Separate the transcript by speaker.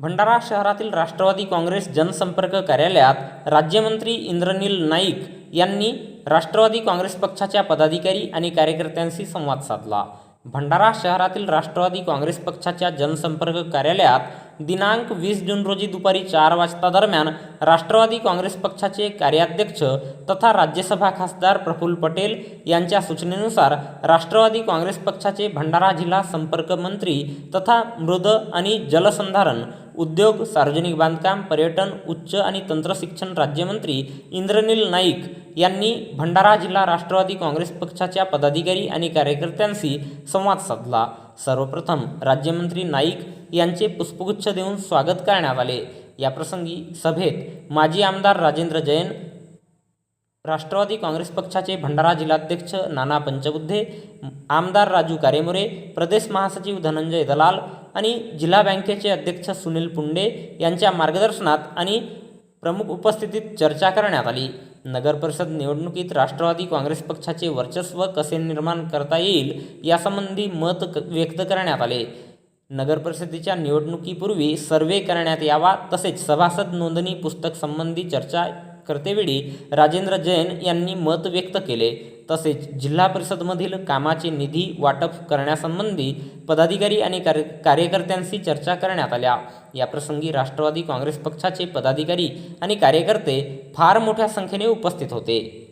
Speaker 1: भंडारा शहरातील राष्ट्रवादी काँग्रेस जनसंपर्क कार्यालयात राज्यमंत्री इंद्रनील नाईक यांनी राष्ट्रवादी काँग्रेस पक्षाच्या पदाधिकारी आणि कार्यकर्त्यांशी संवाद साधला. भंडारा शहरातील राष्ट्रवादी काँग्रेस पक्षाच्या जनसंपर्क कार्यालयात दिनांक वीस जून रोजी दुपारी चार वाजता दरम्यान राष्ट्रवादी काँग्रेस पक्षाचे कार्याध्यक्ष तथा राज्यसभा खासदार प्रफुल्ल पटेल यांच्या सूचनेनुसार राष्ट्रवादी काँग्रेस पक्षाचे भंडारा जिल्हा संपर्क मंत्री तथा मृद आणि जलसंधारण उद्योग सार्वजनिक बांधकाम पर्यटन उच्च आणि तंत्रशिक्षण राज्यमंत्री इंद्रनील नाईक यांनी भंडारा जिल्हा राष्ट्रवादी काँग्रेस पक्षाच्या पदाधिकारी आणि कार्यकर्त्यांशी संवाद साधला. सर्वप्रथम राज्यमंत्री नाईक यांचे पुष्पगुच्छ देऊन स्वागत करण्यात आले. याप्रसंगी सभेत माजी आमदार राजेंद्र जैन राष्ट्रवादी काँग्रेस पक्षाचे भंडारा जिल्हाध्यक्ष नाना पंचबुद्धे आमदार राजू कारेमोरे प्रदेश महासचिव धनंजय दलाल आणि जिल्हा बँकेचे अध्यक्ष सुनील पुंडे यांच्या मार्गदर्शनात आणि प्रमुख उपस्थितीत चर्चा करण्यात आली. नगर परिषद निवडणुकीत राष्ट्रवादी काँग्रेस पक्षाचे वर्चस्व कसे निर्माण करता येईल यासंबंधी मत क- व्यक्त करण्यात आले. नगर परिषदेच्या निवडणुकीपूर्वी सर्वे करण्यात यावा तसेच सभासद नोंदणी पुस्तक संबंधी चर्चा करतेवेळी राजेंद्र जैन यांनी मत व्यक्त केले. तसेच जिल्हा परिषदमधील कामाचे निधी वाटप करण्यासंबंधी पदाधिकारी आणि कार्य कार्यकर्त्यांशी चर्चा करण्यात आल्या. याप्रसंगी राष्ट्रवादी काँग्रेस पक्षाचे पदाधिकारी आणि कार्यकर्ते फार मोठ्या संख्येने उपस्थित होते.